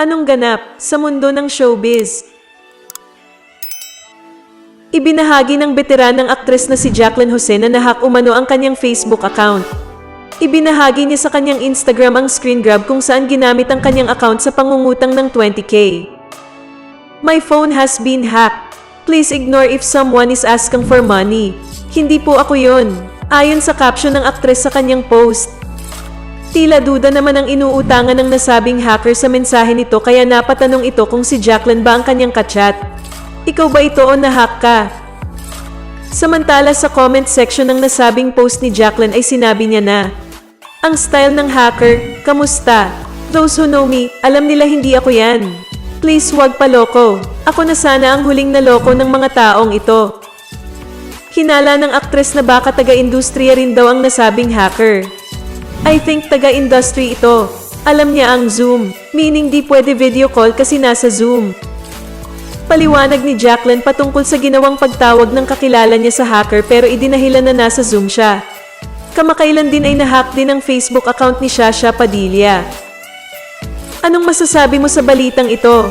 Anong ganap sa mundo ng showbiz? Ibinahagi ng veteranang aktres na si Jacqueline Jose na nahak umano ang kanyang Facebook account. Ibinahagi niya sa kanyang Instagram ang screen grab kung saan ginamit ang kanyang account sa pangungutang ng 20k. My phone has been hacked. Please ignore if someone is asking for money. Hindi po ako yon. Ayon sa caption ng aktres sa kanyang post. Tila duda naman ang inuutangan ng nasabing hacker sa mensahe nito kaya napatanong ito kung si Jacqueline ba ang kanyang kachat. Ikaw ba ito o nahack ka? Samantala sa comment section ng nasabing post ni Jacqueline ay sinabi niya na, Ang style ng hacker, kamusta? Those who know me, alam nila hindi ako yan. Please wag paloko. Ako na sana ang huling naloko ng mga taong ito. Hinala ng aktres na baka taga-industriya rin daw ang nasabing hacker. I think taga-industry ito. Alam niya ang Zoom, meaning di pwede video call kasi nasa Zoom. Paliwanag ni Jacqueline patungkol sa ginawang pagtawag ng kakilala niya sa hacker pero idinahilan na nasa Zoom siya. Kamakailan din ay nahack din ang Facebook account ni Shasha Padilla. Anong masasabi mo sa balitang ito?